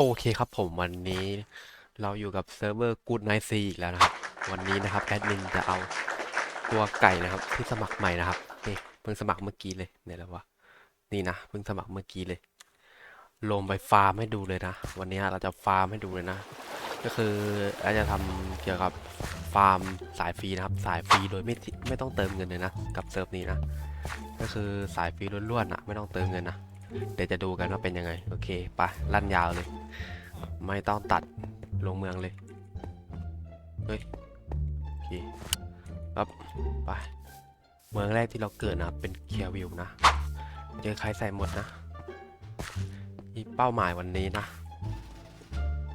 โอเคครับผมวันนี้เราอยู่กับเซิร์ฟเวอร์ Good Night Sea อีกแล้วนะครับ วันนี้นะครับแอดมินจะเอาตัวไก่นะครับที่สมัครใหม่นะครับนี่เพิ่งสมัครเมื่อกี้เลยเนี่ยแล้ววะนี่นะเพิ่งสมัครเมื่อกี้เลย ลงไปฟาร์มให้ดูเลยนะ วันนี้เราจะฟาร์มให้ดูเลยนะ ก็คืออาจะทำเกี่ยวกับฟาร์มสายฟรีนะครับ สายฟรีโดยไม่ไม่ต้องเติมเงินเลยนะ กับเซิร์ฟนี้นะ ก็คือสายฟรีล้วนๆนะไม่ต้องเติมเงินนะ เดี๋ยวจะดูกันว่าเป็นยังไง โอเคไปลั่นยาวเลย ไม่ต้องตัดลงเมืองเลย เฮ้ย โอเคครับไป เมืองแรกที่เราเกิดนะ เป็นเคียวิวนะ เจอใครใส่หมดนะนี่เป้าหมายวันนี้นะ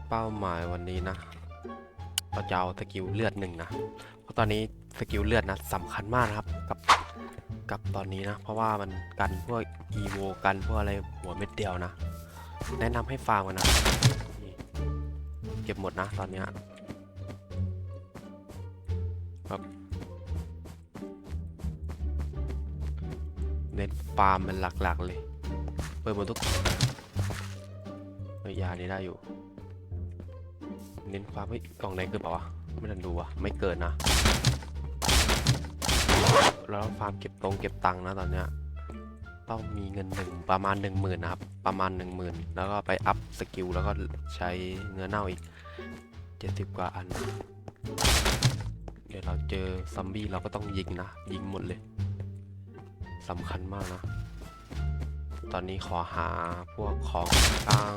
เป้าหมายวันนี้นะเราจะเอาสกิลเลือดหนึ่งนะ เพราะตอนนี้สกิลเลือดนะสำคัญมากนะครับ กับ กับตอนนี้นะ เพราะว่ามันกันพวกอีโวกันพวกอะไรหัวเม็ดเดียวนะ แนะนำให้ฟาร์มกันนะเก็บหมดนะตอนนี้ครับเน้นฟาร์มเป็นหลักๆเลย เปิดหมดทุกยานี้ได้อยู่ เน้นฟาร์มเฮ้กล่องไหนเกิดเปล่าวะไม่ทันดูอะไม่เกิดนะ เราต้องฟาร์มเก็บตรงเก็บตังค์นะตอนเนี้ยต้องมีเงินหนึ่งประมาณหนึ่งหมื่นะครับประมาณหนึ่งหมื่นแล้วก็ไปอัพสกิลแล้วก็ใช้เนื้อเน่าอีกเจ็ดสิบกว่าอัน เดี๋ยวเราเจอซอมบี้เราก็ต้องยิงนะ ยิงหมดเลยสำคัญมากนะ ตอนนี้ขอหาพวกของกลาง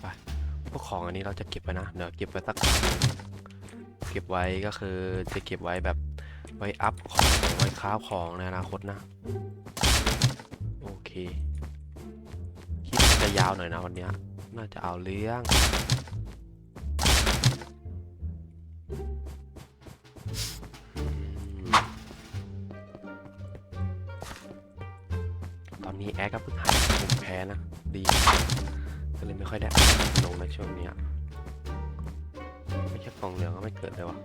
ไปพวกของอันนี้เราจะเก็บไว้นะ เดี๋ยวเก็บไว้สักเก็บไว้ก็คือจะเก็บไว้แบบ ไว้อัพของไว้ค้าของในอนาคตนะ โอเคคลิปจะยาวหน่อยนะวันนี้น่าจะเอาเรื่องตอนนี้แอร์ก็เพิ่งหายภูมิแพ้นะ ดี ก็เลยไม่ค่อยได้ลงในช่วงนี้ไม่ใช่กองเหลืองก็ไม่เกิดเลยว่ะ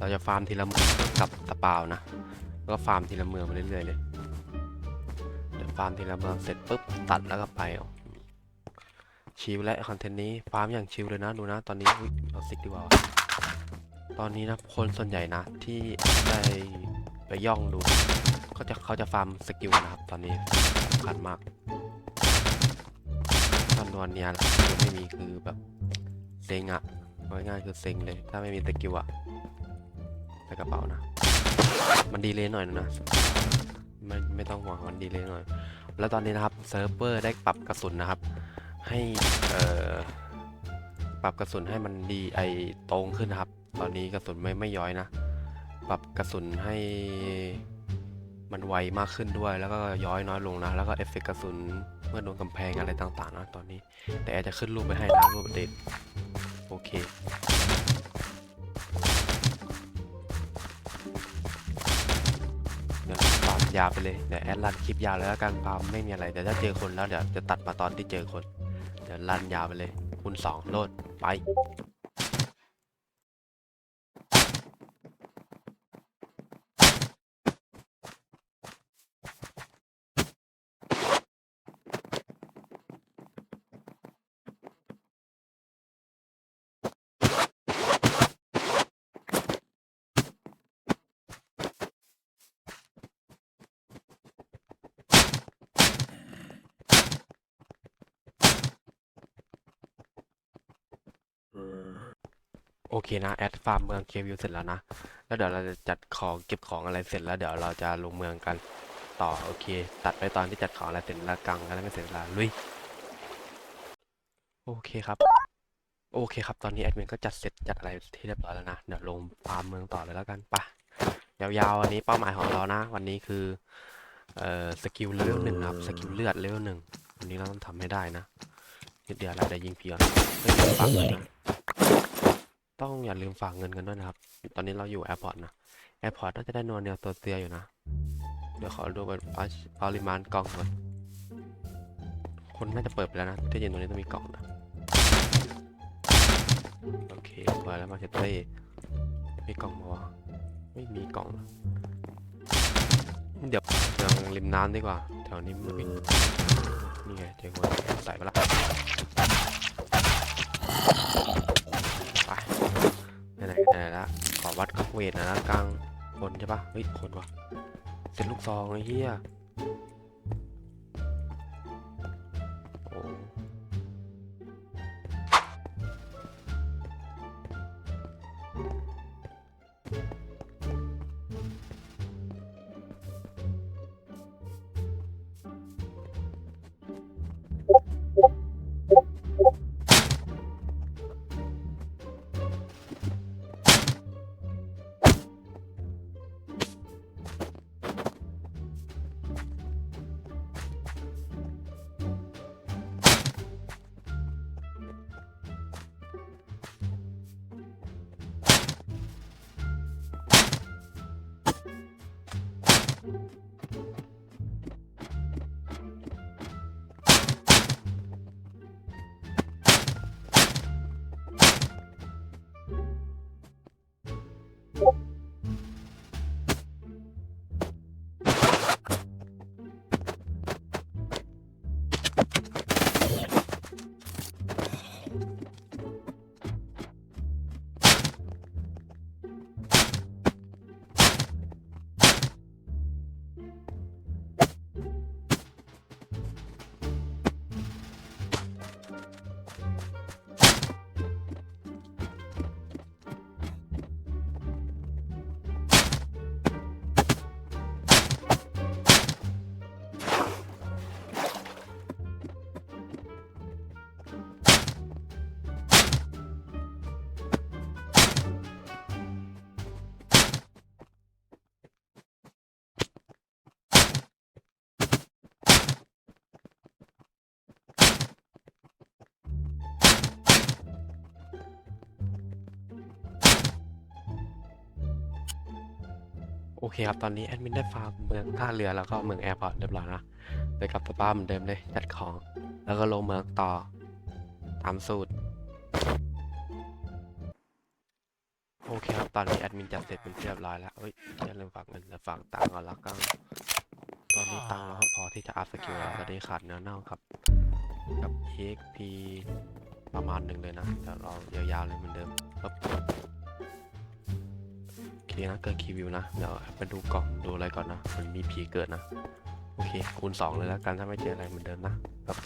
เราจะฟาร์มทีละเมืองกับตะเปานะแล้วก็ฟาร์มทีละเมืองไปเรื่อยๆเลยเดี๋ยวฟาร์มทีละเมืองเสร็จปุ๊บตัดแล้วก็ไปชิลและคอนเทนต์นี้ฟาร์มอย่างชิลเลยนะดูนะ ตอนนี้เอาซิกดีกว่า ตอนนี้นะคนส่วนใหญ่นะที่ได้ไปย่องดูเขาจะเขาจะฟาร์มสกิลนะครับ ตอนนี้สำคัญมากตอนวนเนี้ยสกิลไม่มีคือแบบเซ็งอะง่ายๆคือเซ็งเลย ถ้าไม่มีสกิลอะ ใส่กระเป๋านะ มันดีเลยหน่อยนะไม่ไม่ต้องห่วงมันดีเลยหน่อย แล้วตอนนี้นะครับเซิร์ฟเวอร์ได้ปรับกระสุนนะครับ ให้เอ่อปรับกระสุนให้มันดีไอตรงขึ้นนะครับ ตอนนี้กระสุนไม่ไม่ย้อยนะ ปรับกระสุนให้มันไวมากขึ้นด้วย แล้วก็ย้อยน้อยลงนะ แล้วก็เอฟเฟกต์กระสุนเมื่อโดนกำแพงอะไรต่างๆนะตอนนี้ แต่แอจะขึ้นรูปไปให้นะรูปเด็ดโอเค ยาวไปเลยเดี๋ยวแอดลันคลิปยาวเลยแล้วกันพามไม่มีอะไรเดี๋ยวถ้าเจอคนแล้วเดี๋ยวจะตัดมาตอนที่เจอคน เดี๋ยวลันยาวไปเลย คุณสองโลดไป โอเคนะแอดฟาร์มเมืองเควิวเสร็จแล้วนะ แล้วเดี๋ยวเราจะจัดของเก็บของอะไรเสร็จแล้วเดี๋ยวเราจะลงเมืองกันต่อโอเค ตัดไปตอนที่จัดของอะไรเสร็จแล้วกังอะไรไม่เสร็จแล้วลุยโอเคครับ โอเคครับตอนนี้แอดมินก็จัดเสร็จจัดอะไรที่เรียบร้อยแล้วนะเดี๋ยวลงฟาร์มเมืองต่อเลยแล้วกันปะยาวๆอันนี้เป้าหมายของเรานะ วันนี้คือเอ่อสกิลเลเวลหนึ่งครับสกิลเลือดเลเวลหนึ่งวันนี้เราต้องทำให้ได้นะเดี๋ยวเราจะยิงเพียงไม่ลืมฝากเงินนะ ต้องอย่าลืมฝากเงินกันด้วยนะครับ ตอนนี้เราอยู่แอร์พอร์ตนะ แอร์พอร์ตน่าจะได้นวลเนียวตัวเตียอยู่นะ เดี๋ยวขอดูปริมาณกล่องก่อน คนน่าจะเปิดไปแล้วนะที่จริงตรงนี้ต้องมีกล่องนะ โอเคเปิดแล้วมาเชตเต้มีกล่องมาวะไม่มีกล่อง เดี๋ยวเมืองริมน้ำดีกว่า แถวนี้มันมีนี่ไงเจอคนส่ไปละ ขอวัดข้างเวทนะนะกลางคนใช่ปะเฮ้ยคนวะเสร็จลูกซองไอ้เหี้ยโอ้ โอเคครับ ตอนนี้แอดมินได้ฟาร์มเมืองท่าเรือแล้วก็เมืองแอร์พอร์ตเรียบร้อยนะไปกลับสปาเหมือนเดิมเลยจัดของ แล้วก็ลงเมืองต่อ ตามสูตร โอเคครับ ตอนนี้แอดมินจัดเสร็จเป็นที่เรียบร้อยแล้วเอ้ยอย่าลืมฝากเงินและฝากตังค์ก่อนละกันตอนนี้ตังค์เราพอที่จะอัพสกิลแล้วตอนนี้ขาดเนื้อเน่ากับ กับ EXP ประมาณหนึ่งเลยนะแต่เรายาวๆเลยเหมือนเดิมปึ๊บ เคนะเกิดคีวิวนะ เดี๋ยวไปดูกล่องดูอะไรก่อนนะมันมีผีเกิดนะ โอเคคูณ2เลยแล้วกันถ้าไม่เจออะไรเหมือนเดิมนะครับ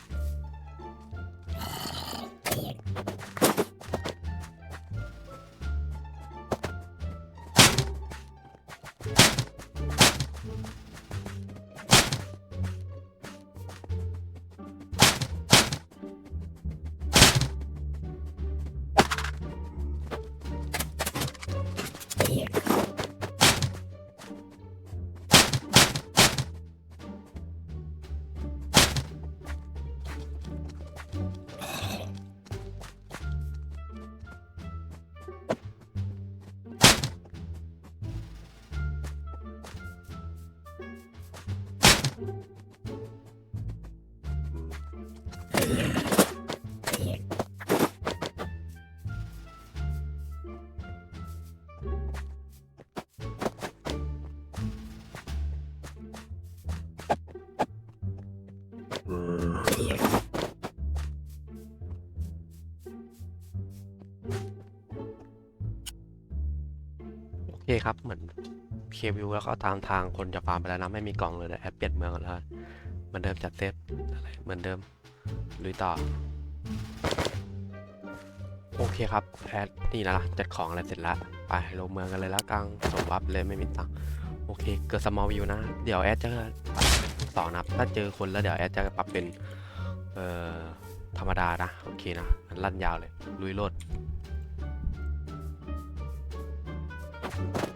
คครับ เหมือนเควิวแล้วก็ตามทางคนจะฟาร์มไปแล้วนะ ไม่มีกล่องเลยนะแอปเปลี่ยนเมืองก่อนแล้วเหมือนเดิมจัดเซฟอะไรเหมือนเดิมลุยต่อ โอเคครับแอดนี่นะจัดของอะไรเสร็จแล้ว ไปลงเมืองกันเลยแล้วกังสมบัติเลยไม่มีตังค์โอเค เกิดสมอลวิวนะ เดี๋ยวแอดจะสองนะถ้าเจอคนแล้วเดี๋ยวแอดจะปรับเป็นเอ่อธรรมดานะ โอเคนะ ลั่นยาวเลย ลุยโลด โ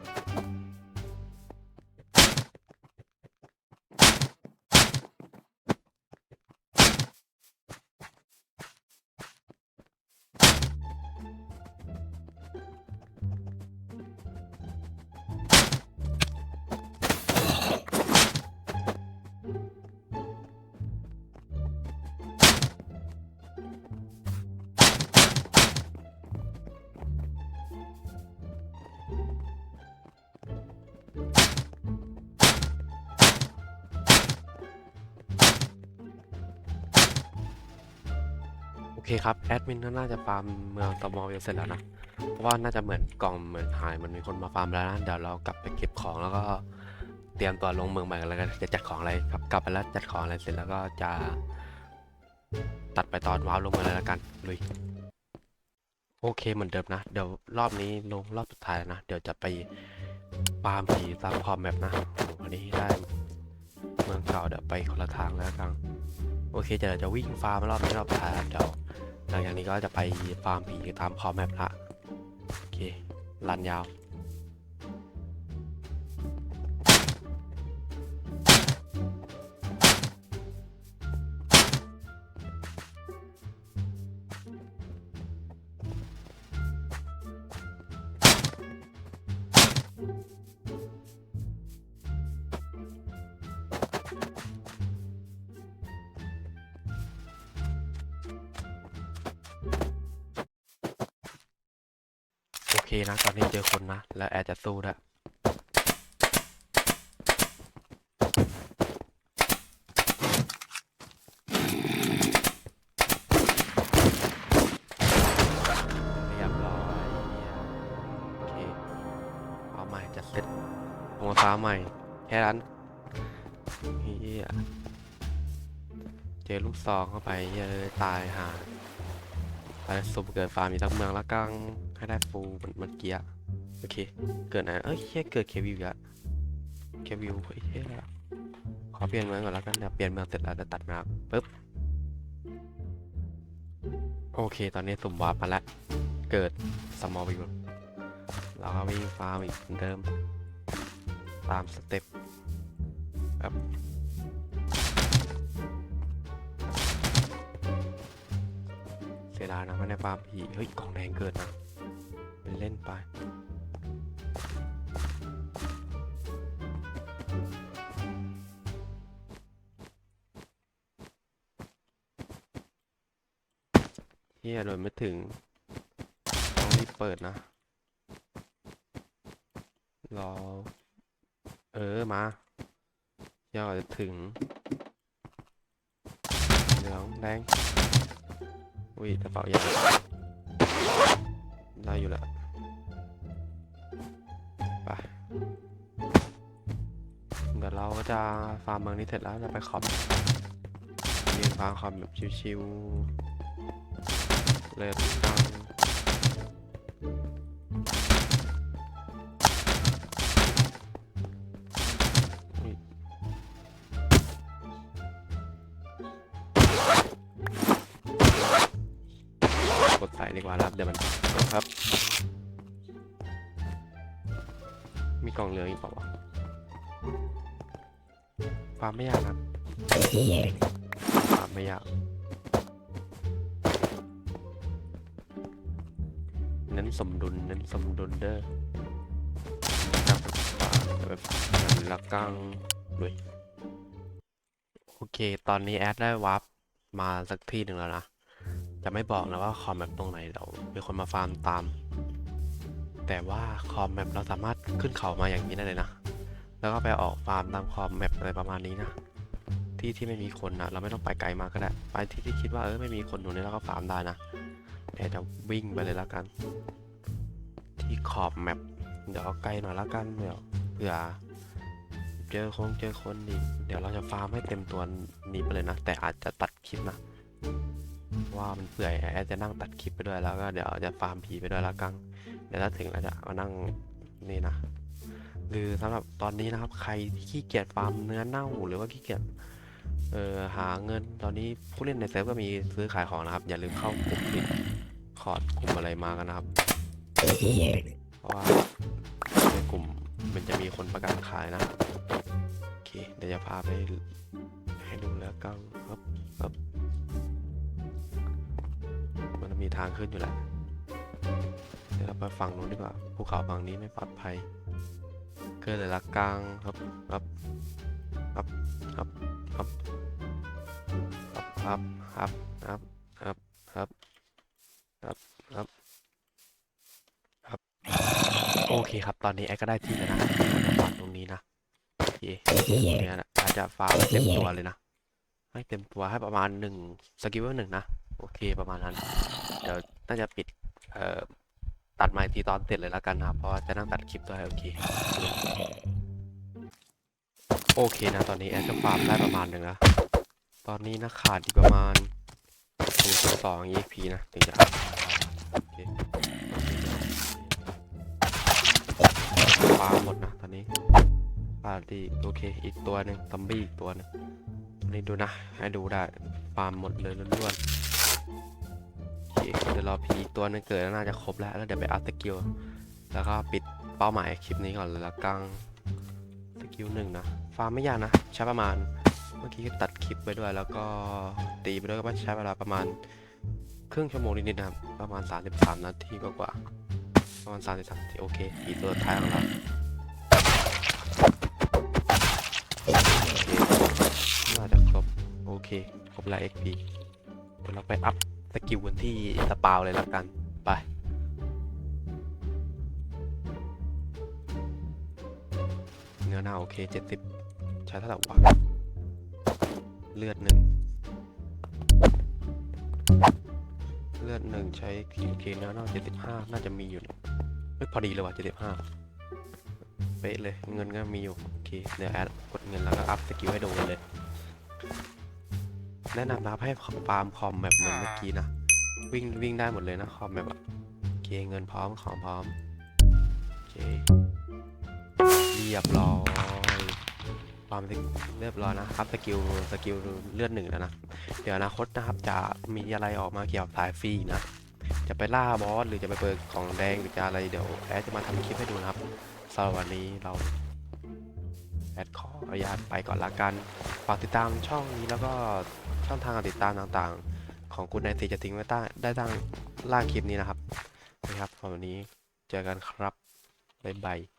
เคครับ แอดมินน่าจะฟาร์มเมืองตอมอเลสร็จแล้วนะ เพราะว่าน่าจะเหมือนกล่องเหมือนหายมันมีคนมาฟาร์มแล้วนะ เดี๋ยวเรากลับไปเก็บของแล้วก็เตรียมตัวลงเมืองใหม่กันแล้วกันจะจัดของอะไรครับกลับไปแล้วจัดของอะไรเสร็จแล้วก็จะตัดไปตอนว้าวลงเมืองเลยแล้วกันลุยโอเคเหมือนเดิมนะ เดี๋ยวรอบนี้ลงรอบสุดท้ายนะ เดี๋ยวจะไปฟาร์มผีตามขอบแมปนะโอ้โหวันนี้ได้เมืองเก่าเดี๋ยวไปคนละทางแล้วกัน โอเคเดี๋ยวเราจะวิ่งฟาร์มรอบนี้รอบสุดท้ายแล้วเดี๋ยวหลังจากนี้ก็จะไปฟาร์มผีตามคอแมปละโอเค ลันยาว เคนะ ตอนนี้เจอคนนะ แล้วแอร์จะสู้ด้วยเรียบร้อยโอเค เอาใหม่จะเสร็จหัวฟาใหม่ แค่นั้นเฮียเจอลูกซองเข้าไปเยอะตายห่าไปสุ่มเกิดฟาร์มอีกทั้งเมืองล้วกัง ให้ได้ฟูเหมือนเมื่อกี้โอเค เกิดไหนเอ้ยเฮียเกิดเควิวอีกแล้วเควิวเฮ้ยเฮียขอเปลี่ยนเมืองก่อนแล้วกันเดี๋ยวเปลี่ยนเมืองเสร็จแล้วจะตัดมาปึ๊บโอเค ตอนนี้สุ่มวาร์ปมาแล้ว เกิดสมอลวิวเราก็วิ่งฟาร์มอีกเหมือนเดิม ตามสเต็ปครับเสียดายนะไม่ได้ฟาร์มผีเฮ้ยกล่องแดงเกิดนะ เล่นไป เฮียโดนไม่ถึง ต้องรีบเปิดนะ รอ เออ มาเดี๋ยวจะถึง เหลืองแดงอุ้ยกระเป๋าใหญ่ได้อยู่แล้ว จะฟาร์มเมืองนี้เสร็จแล้วจะไปคอมยืนฟาร์มคอมแบบชิวๆเลยตั้งกดใส่ดีกว่าครับเดี๋ยวมันครับ มีกล่องเหลืออีกเปล่าวะ ฟาร์มไม่ยากครับฟาร์มไม่ยากเน้นสมดุลเน้นสมดุลเด้อนะครับแบบละกังด้วยโอเค ตอนนี้แอดได้วาร์ปมาสักที่หนึ่งแล้วนะ จะไม่บอกนะว่าคอมแมปตรงไหนเดี๋ยวมีคนมาฟาร์มตาม แต่ว่าคอมแมปเราสามารถขึ้นเขามาอย่างนี้ได้เลยนะ แล้วก็ไปออกฟาร์มตามคอมแมปอะไรประมาณนี้นะ ที่ที่ไม่มีคนนะเราไม่ต้องไปไกลมากก็ได้ ไปที่ที่คิดว่าเออไม่มีคนอยู่นี่แล้วก็ฟาร์มได้นะเดี๋ยวจะวิ่งไปเลยแล้วกัน ที่ขอบแมปเดี๋ยวเอาไกลหน่อยแล้วกันเดี๋ยวเผื่อเจอคงเจอคนอีกเดี๋ยวเราจะฟาร์มให้เต็มตัวนี้ไปเลยนะ แต่อาจจะตัดคลิปนะ ว่ามันเปื่อยแอดจะนั่งตัดคลิปไปด้วยแล้วก็เดี๋ยวจะฟาร์มผีไปด้วยแล้วกังเดี๋ยวถ้าถึงเราจะมานั่งนี่นะ หรือสำหรับตอนนี้นะครับ ใครที่ขี้เกียจฟาร์มเนื้อเน่าหรือว่าขี้เกียจเอ่อหาเงินตอนนี้ผู้เล่นในเซิร์ฟก็มีซื้อขายของนะครับ อย่าลืมเข้ากลุ่มดิคอร์ดกลุ่มอะไรมากันนะครับเพราะว่าในกลุ่มมันจะมีคนประกาศขายนะโอเคเดี๋ยวจะพาไปให้ดูแล้วกังครับครับมันมีทางขึ้นอยู่แหละเดี๋ยวเราไปฝั่งนู้นดีกว่าภูเขาฝั่งนี้ไม่ปลอดภัย กิดเลยละกลางครับครับครับครับครับครับครับครับครับครับครับครับครับโอเคครับตอนนี้แอดก็ได้ที่แล้วนะฝั่งตรงนี้นะโอเคเนี่ยนะอาจจะฟาร์มให้เต็มตัวเลยนะให้เต็มตัวให้ประมาณหนึ่งสกิลเวลหนึ่งนะโอเคประมาณนั้นเดี๋ยวน่าจะปิดเอ่อ ตัดไมค์ทีตอนเสร็จเลยแล้วกันนะครับเพราะว่าจะนั่งตัดคลิปด้วยโอเค โอเคนะตอนนี้แอดก็ฟาร์มได้ประมาณหนึ่งแล้วตอนนี้นะขาดอีกประมาณถึงสอง EXP นะถึงจะโอเคฟาร์มหมดนะตอนนี้ขาดดีโอเค อีกตัวหนึ่งซัมบี้อีกตัวหนึงนนี้ดูนะ ให้ดูได้ฟาร์มหมดเลยล้วนๆ เดี๋ยวรอพีอีกตัวนึงเกิดแล้วน่าจะครบแล้ว แล้วเดี๋ยวไปอัพสกิล แล้วก็ปิดเป้าหมายคลิปนี้ก่อนเลยละกังสกิลหนึ่งนะ ฟาร์มไม่ยากนะ ใช้ประมาณ เมื่อกี้ก็ตัดคลิปไปด้วย แล้วก็ตีไปด้วยก็ใช้เวลาประมาณครึ่งชั่วโมงนิดๆนะครับ ประมาณ 33 นาทีกว่าๆประมาณ 33 นาที โอเคอีตัวท้ายของเราโอเคน่าจะครบ โอเค ครบแล้ว XP เดี๋ยวเราไปอัพ สกิลกันที่สปาวเลยแล้วกัน ไป เนื้อหน้าโอเค70ใช้เท่าไหร่วะเลือดหนึ่งเลือดหนึ่งใช้โอเคเนื้อหน้าน่าจะมีอยู่เฮ้ยพอดีเลยว่ะ75เป๊ะเลยเงินก็มีอยู่โอเคเดี๋ยวแอดกดเงินแล้วก็อัพสกิลให้ดูกันเลย แนะนำนะครับให้ฟาร์มคอมแบบเหมือนเมื่อกี้นะ วิ่งวิ่งได้หมดเลยนะคอมแบบโอเคเงินพร้อมของพร้อมโอเคเรียบร้อยความเรียบร้อยนะครับสกิลสกิลเลือดหนึ่งแล้วนะ เดี๋ยวอนาคตนะครับจะมีอะไรออกมาเกี่ยวกับสายฟรีนะ จะไปล่าบอสหรือจะไปเปิดของแดงหรือจะอะไรเดี๋ยวแอดจะมาทำคลิปให้ดูนะครับสำหรับวันนี้เราแอดขออนุญาตไปก่อนละกัน ฝากติดตามช่องนี้แล้วก็ ช่องทางการติดตามต่างๆ ของคุณนายตีจะทิ้งไว้ใต้ได้ตั้งล่างคลิปนี้นะครับนะครับวันนี้เจอกันครับบ๊ายบาย